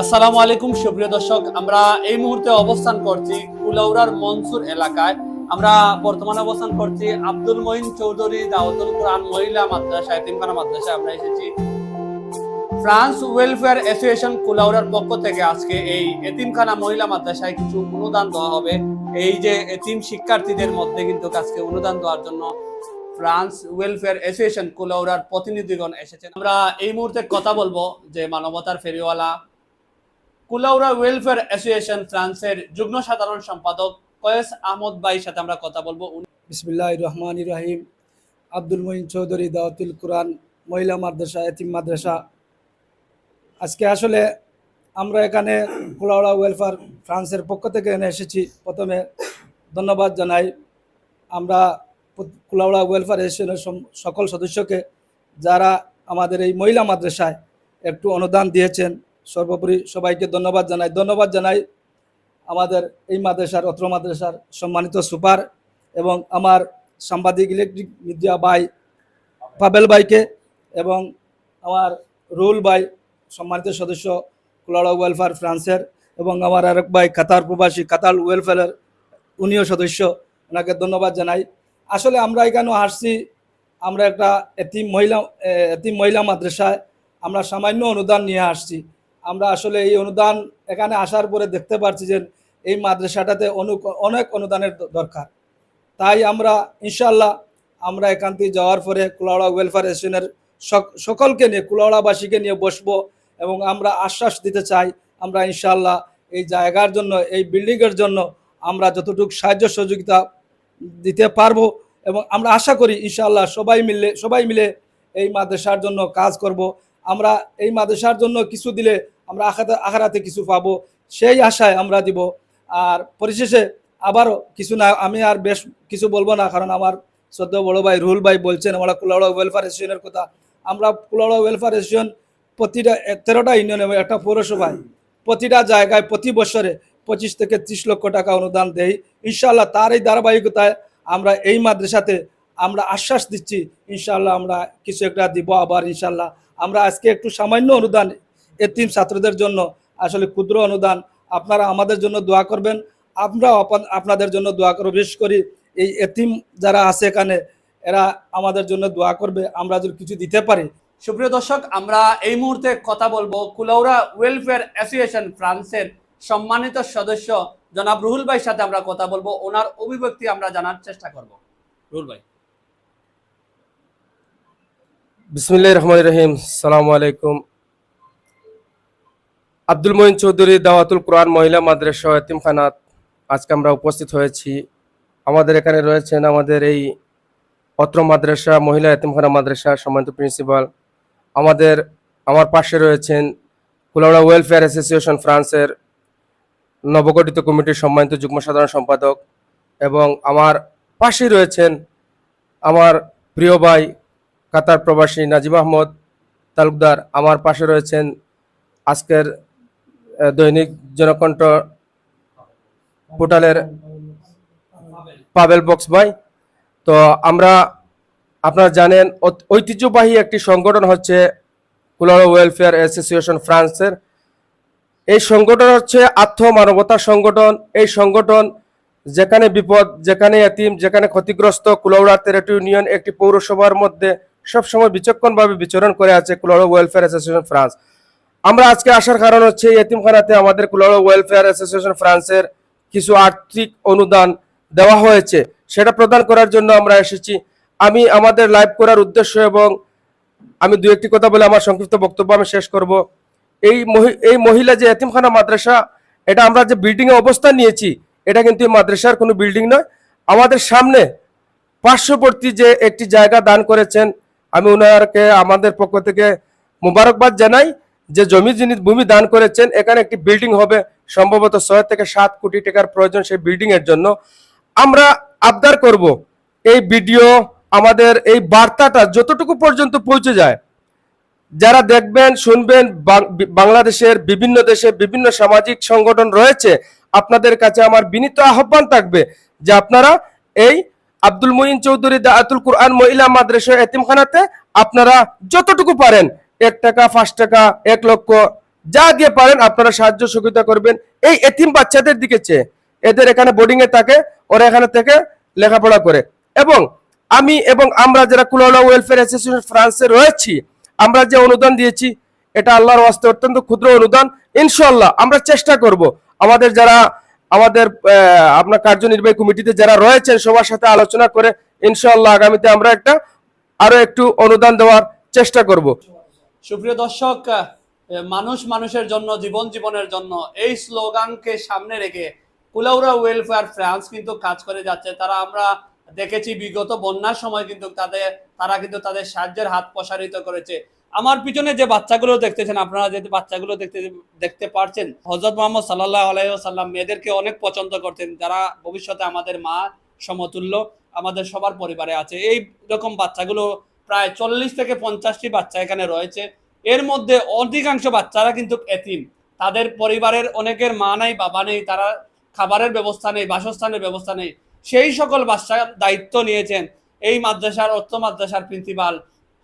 আসসালামু আলাইকুম, সুপ্রিয় দর্শক। আমরা এই মুহূর্তে অবস্থান করছি কুলাউড়ার মনসুর এলাকায়। আমরা বর্তমানে অবস্থান করছি আব্দুল মঈন চৌধুরী কোরআন মহিলা আমরা এসেছি ফ্রান্স ওয়েলফেয়ার অ্যাসোসিয়েশন কুলাউড়ার পক্ষ থেকে। আজকে এই এতিমখানা মহিলা মাদ্রাসায় কিছু অনুদান দেওয়া হবে। এই যে এতিম শিক্ষার্থীদের মধ্যে কিন্তু আজকে অনুদান দেওয়ার জন্য ফ্রান্স ওয়েলফেয়ার অ্যাসোসিয়েশন কুলাউড়ার প্রতিনিধিগণ এসেছেন। আমরা এই মুহূর্তে কথা বলব যে মানবতার ফেরিওয়ালা কুলাউড়া ওয়েলফেয়ার অ্যাসোসিয়েশন ফ্রান্সের যুগ্ম সাধারণ সম্পাদক কয়েস আহমদ ভাইয়ের সাথে আমরা কথা বলব। বিসমিল্লাহ রহমান রাহিম। আব্দুল মঈন চৌধুরী দাওয়াতুল কোরআন, মহিলা মাদ্রাসা, এতিম মাদ্রাসা। আজকে আসলে আমরা এখানে কুলাউড়া ওয়েলফেয়ার ফ্রান্সের পক্ষ থেকে এনে এসেছি। প্রথমে ধন্যবাদ জানাই। আমরা কুলাউড়া ওয়েলফেয়ার অ্যাসোসিয়েশনের সকল সদস্যকে যারা আমাদের এই মহিলা মাদ্রাসায় একটু অনুদান দিয়েছেন। সর্বোপরি সবাইকে ধন্যবাদ জানাই। ধন্যবাদ জানাই আমাদের এই মাদ্রাসার, অত্র মাদ্রাসার সম্মানিত সুপার এবং আমার সাংবাদিক ইলেকট্রিক মিডিয়া ভাই পাবেল ভাইকে এবং আমার রুল ভাই, সম্মানিত সদস্য কুলাড়া ওয়েলফেয়ার ফ্রান্সের এবং আমার আরেক ভাই কাতার প্রবাসী, কাতার ওয়েলফেয়ারের উনিও সদস্য, ওনাকে ধন্যবাদ জানাই। আসলে আমরা এখানেও আসছি, আমরা একটা এতিম মহিলা এতিম মহিলা মাদ্রাসায়, আমরা সামান্য অনুদান নিয়ে আসছি। আমরা আসলে এই অনুদান এখানে আসার পরে দেখতে পাচ্ছি যে এই মাদ্রাসাটাতে অনু, অনেক অনুদানের দরকার। তাই আমরা ইনশাল্লাহ আমরা এখান থেকে যাওয়ার পরে কুলাওড়া ওয়েলফেয়ার অ্যাসোসিয়েশনের সক- সকলকে নিয়ে, কুলাওড়াবাসীকে নিয়ে বসবো এবং আমরা আশ্বাস দিতে চাই, আমরা ইনশাল্লাহ এই জায়গার জন্য, এই বিল্ডিংয়ের জন্য আমরা যতটুকু সাহায্য সহযোগিতা দিতে পারব এবং আমরা আশা করি ইনশাল্লাহ সবাই মিলে সবাই মিলে এই মাদ্রাসার জন্য কাজ করব। আমরা এই মাদ্রাসার জন্য কিছু দিলে আমরা আখারাতে কিছু পাবো। সেই আশায় আমরা দিব। আর পরিশেষে আবারও কিছু না, আমি আর বেশ কিছু বলব না, কারণ আমার সদ্য বড় ভাই রুহুল ভাই বলছেন, আমরা কুলাউড়া ওয়েলফেয়ার অ্যাসোসিয়েশনের কথা। আমরা কুলাউড়া ওয়েলফেয়ার অ্যাসোসিয়েশন প্রতিটা, তেরোটা ইউনিয়নে, একটা পৌরসভায় প্রতিটা জায়গায় প্রতি বছরে পঁচিশ থেকে ত্রিশ লক্ষ টাকা অনুদান দেই। ইনশাল্লাহ তার এই ধারাবাহিকতায় আমরা এই মাদ্রাসাতে আমরা আশ্বাস দিচ্ছি ইনশাল্লাহ আমরা কিছু একটা দিব আবার ইনশাল্লাহ আমরা আজকে একটু সামান্য অনুদান এতিম ছাত্রদের জন্য আসলে ক্ষুদ্র অনুদান। আপনারা আমাদের জন্য দোয়া করবেন। আমরা আপনাদের জন্য দোয়া করব। বিশেষ করি এই এতিম যারা আছে এখানে এরা আমাদের জন্য দোয়া করবে। আমরা যদি কিছু দিতে পারি। সুপ্রিয় দর্শক আমরা এই মুহূর্তে কথা বলব কুলাউড়া ওয়েলফেয়ার অ্যাসোসিয়েশন ফ্রান্সের সম্মানিত সদস্য জনাব রুহুল ভাইয়ের সাথে আমরা কথা বলব। ওনার অভিব্যক্তি আমরা জানার চেষ্টা করব। রুহুল ভাই। বিসমিল্লাহ রহমান রহিম। সালামু আলাইকুম। আব্দুল মঈন চৌধুরী দাওয়াতুল কোরআন মহিলা মাদ্রাসা এতিমখানাত আজকে আমরা উপস্থিত হয়েছি। আমাদের এখানে রয়েছেন আমাদের এই অত্র মাদ্রাসা, মহিলা এতিমখানা মাদ্রাসা সম্মানিত প্রিন্সিপাল। আমাদের, আমার পাশে রয়েছেন কুলাউড়া ওয়েলফেয়ার অ্যাসোসিয়েশন ফ্রান্সের নবগঠিত কমিটির সম্মানিত যুগ্ম সাধারণ সম্পাদক এবং আমার পাশেই রয়েছেন আমার প্রিয় ভাই কাতার প্রবাসী নাজিম আহমদ তালুকদার। আমার পাশে রয়েছেন আজকের দৈনিক জনকণ্ঠ পোর্টালের পাবেল বক্স ভাই। তো আমরা, আপনারা জানেন ঐতিহ্যবাহী একটি সংগঠন হচ্ছে কুলার ওয়েলফেয়ার অ্যাসোসিয়েশন ফ্রান্সের। এই সংগঠন হচ্ছে আত্ম মানবতার সংগঠন। এই সংগঠন যেখানে বিপদ, যেখানে এতিম, যেখানে ক্ষতিগ্রস্ত কুলাউড়া তেরোটি ইউনিয়ন একটি পৌরসভার মধ্যে সবসময় বিচক্ষণভাবে বিচরণ করে আছে কুলাউড়া ওয়েলফেয়ার অ্যাসোসিয়েশন ফ্রান্স। আমরা আজকে আসার কারণ হচ্ছে এতিমখানাতে আমাদের কুলাউড়া ওয়েলফেয়ার অ্যাসোসিয়েশন ফ্রান্সের কিছু আর্থিক অনুদান দেওয়া হয়েছে। সেটা প্রদান করার জন্য আমরা এসেছি। আমি আমাদের লাইভ করার উদ্দেশ্য এবং আমি দু একটি কথা বলে আমার সংক্ষিপ্ত বক্তব্য আমি শেষ করব। এই এই মহিলা যে এতিমখানা মাদ্রাসা, এটা আমরা যে বিল্ডিংয়ে অবস্থান নিয়েছি, এটা কিন্তু মাদ্রাসার কোনো বিল্ডিং নয়। আমাদের সামনে পার্শ্ববর্তী যে একটি জায়গা দান করেছেন, আমি ওনারকে, আমাদের পক্ষ থেকে মুবারকবাদ জানাই। যে জমি যিনি ভূমি দান করেছেন, এখানে একটি বিল্ডিং হবে, সম্ভবত ছয় থেকে সাত কোটি টাকার প্রয়োজন সেই বিল্ডিং এর জন্য। আমরা আবদার করব, এই ভিডিও আমাদের এই বার্তাটা যতটুকু পর্যন্ত পৌঁছে যায়, যারা দেখবেন, শুনবেন বাংলাদেশের বিভিন্ন দেশে বিভিন্ন সামাজিক সংগঠন রয়েছে, আপনাদের কাছে আমার বিনীত আহ্বান থাকবে যে আপনারা এই আব্দুল মঈন চৌধুরী দাআতুল কুরআন মহিলা মাদ্রাসা এতিমখানাতে আপনারা যতটুকু পারেন এক টাকা, পাঁচ টাকা, এক লক্ষ, যা দিয়ে পারেন আপনারা সাহায্য সহযোগিতা করবেন। এই এতিম বাচ্চাদের দিকে চেয়ে এদের এখানে বোর্ডিং এ থাকে, ওরা এখানে থেকে লেখাপড়া করে। এবং আমি এবং আমরা যারা কুলাউলা ওয়েলফেয়ার অ্যাসোসিয়েশন ফ্রান্সে রয়েছি, আমরা যে অনুদান দিয়েছি, এটা আল্লাহর ওয়াস্তে অত্যন্ত ক্ষুদ্র অনুদান। ইনশাল্লাহ আমরা চেষ্টা করব আমাদের যারা, আমাদের আপনার কার্যনির্বাহী কমিটিতে যারা রয়েছেন, সবার সাথে আলোচনা করে ইনশাল্লাহ আগামীতে আমরা একটা আরও একটু অনুদান দেওয়ার চেষ্টা করব। সুপ্রিয় দর্শক মানুষ মানুষের জন্য, জীবন জীবনের জন্য এই স্লোগানকে সামনে রেখে কুলাউরা ওয়েলফেয়ার ফ্রান্স কিন্তু কাজ করে যাচ্ছে। তারা আমরা দেখেছি বিগত বন্যার সময় কিন্তু তাদের, তারা কিন্তু তাদের সাহায্যের হাত প্রসারিত করেছে। আমার পিছনে যে বাচ্চাগুলো দেখতেছেন, আপনারা যে বাচ্চাগুলো দেখতে দেখতে পারছেন হজরত মোহাম্মদ সাল্লাহ আলাইসাল্লাম মেয়েদেরকে অনেক পছন্দ করতেন। যারা ভবিষ্যতে আমাদের মা সমতুল্য, আমাদের সবার পরিবারে আছে। এই রকম বাচ্চাগুলো প্রায় চল্লিশ থেকে পঞ্চাশটি বাচ্চা এখানে রয়েছে। এর মধ্যে অধিকাংশ বাচ্চারা কিন্তু এতিম। তাদের পরিবারের অনেকের মা নাই, বাবা নেই, তারা খাবারের ব্যবস্থা নেই, বাসস্থানের ব্যবস্থা নেই। সেই সকল বাচ্চার দায়িত্ব নিয়েছেন এই মাদ্রাসার অর্থ মাদ্রাসার প্রিন্সিপাল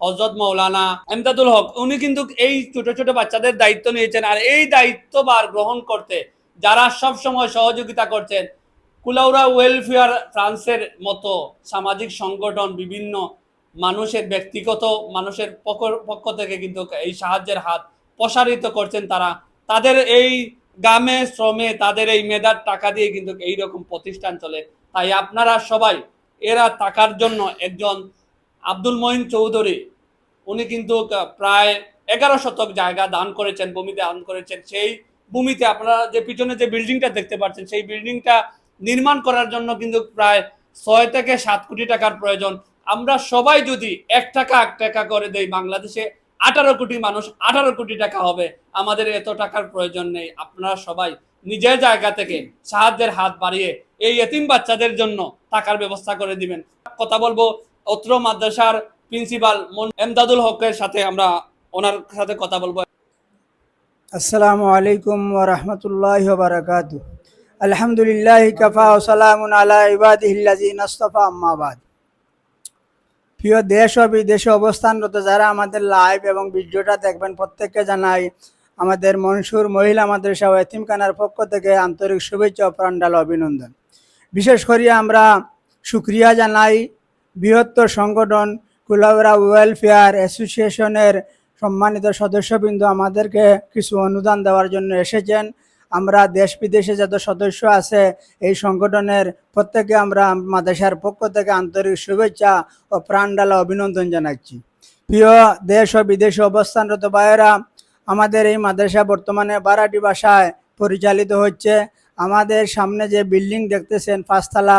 হজরত মৌলানা এমদাদুল হক। উনি কিন্তু এই ছোট ছোট বাচ্চাদের দায়িত্ব নিয়েছেন আর এই দায়িত্ববার গ্রহণ করতে যারা সব সময় সহযোগিতা করছেন, কুলাউরা ওয়েলফেয়ার ফ্রান্সের মতো সামাজিক সংগঠন, বিভিন্ন মানুষের ব্যক্তিগত, মানুষের পক্ষ- থেকে কিন্তু এই সাহায্যের হাত প্রসারিত করছেন তারা। তাদের এই গ্রামে শ্রমে তাদের এই মেধার টাকা দিয়ে কিন্তু এই রকম প্রতিষ্ঠান চলে। তাই আপনারা সবাই, এরা টাকার জন্য একজন আব্দুল মঈন চৌধুরী, উনি কিন্তু প্রায় এগারো শতক জায়গা দান করেছেন ভূমিতে দান করেছেন। সেই ভূমিতে আপনারা যে পিছনে যে বিল্ডিংটা দেখতে পাচ্ছেন, সেই বিল্ডিংটা নির্মাণ করার জন্য কিন্তু প্রায় ছয় থেকে সাত কোটি টাকার প্রয়োজন। আমরা সবাই যদি এক টাকা এক টাকা করে দেই বাংলাদেশে, আঠারো কোটি মানুষ আঠারো কোটি টাকা হবে। আমাদের এত টাকার প্রয়োজন নেই। আপনারা সবাই নিজের জায়গা থেকে সাহায্যের হাত বাড়িয়ে এই এতিম বাচ্চাদের জন্য টাকার ব্যবস্থা করে দিবেন। কথা বলব অত্র মাদ্রাসার প্রিন্সিপাল এমদাদুল হকের সাথে আমরা ওনার সাথে কথা বলব। আসসালামু আলাইকুম ওরহমতুল্লাহ বারকাত আলহামদুলিল্লাহ আম্মাবাদ প্রিয় দেশ ও বিদেশে অবস্থানরত যারা আমাদের লাইভ এবং ভিডিওটা দেখবেন, প্রত্যেককে জানাই আমাদের মনসুর মহিলা মাদ্রাসা ও এতিমখানার পক্ষ থেকে আন্তরিক শুভেচ্ছা ও প্রাণডাল অভিনন্দন। বিশেষ করে আমরা সুক্রিয়া জানাই বৃহত্তর সংগঠন কুলাউরা ওয়েলফেয়ার অ্যাসোসিয়েশনের সম্মানিত সদস্যবৃন্দ আমাদেরকে কিছু অনুদান দেওয়ার জন্য এসেছেন। আমরা দেশ বিদেশে যত সদস্য আছে, এই সংগঠনের প্রত্যেকে আমরা মাদ্রাসার পক্ষ থেকে আন্তরিক শুভেচ্ছা ও প্রাণডালা অভিনন্দন জানাচ্ছি। প্রিয় দেশ ও বিদেশে অবস্থানরত ভাইয়েরা, আমাদের এই মাদ্রাসা বর্তমানে বারাটি ভাষায় পরিচালিত হচ্ছে। আমাদের সামনে যে বিল্ডিং দেখতেছেন, পাঁচতলা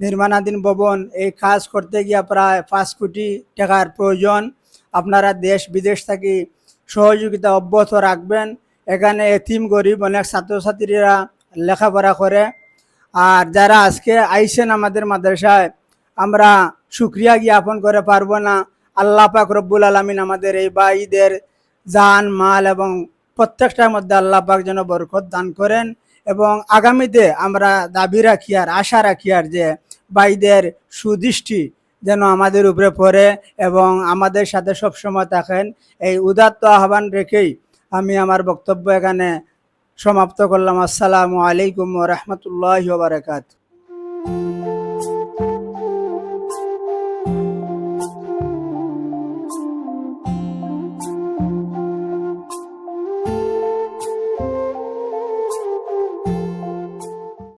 নির্মাণাধীন ভবন, এই কাজ করতে গিয়ে প্রায় পাঁচ কোটি টাকার প্রয়োজন। আপনারা দেশ বিদেশ থেকে সহযোগিতা অব্যাহত রাখবেন। এখানে এতিম গরিব, অনেক ছাত্রছাত্রীরা লেখাপড়া করে। আর যারা আজকে আইসেন আমাদের মাদ্রাসায়, আমরা সুক্রিয়া জ্ঞাপন করে পারব না। আল্লাহ পাক রব্বুল আলমিন আমাদের এই ভাইদের জান, মাল এবং প্রত্যেকটার মধ্যে আল্লাহ পাক যেন বরকত দান করেন এবং আগামীতে আমরা দাবি রাখি আর আশা রাখি আর যে বাইদের সুদৃষ্টি যেন আমাদের উপরে পড়ে এবং আমাদের সাথে সবসময় থাকেন। এই উদাত্ত আহ্বান রেখেই আমি আমার বক্তব্য এখানে সমাপ্ত করলাম। আসসালামু আলাইকুম রহমতুল্লাহ বারকাত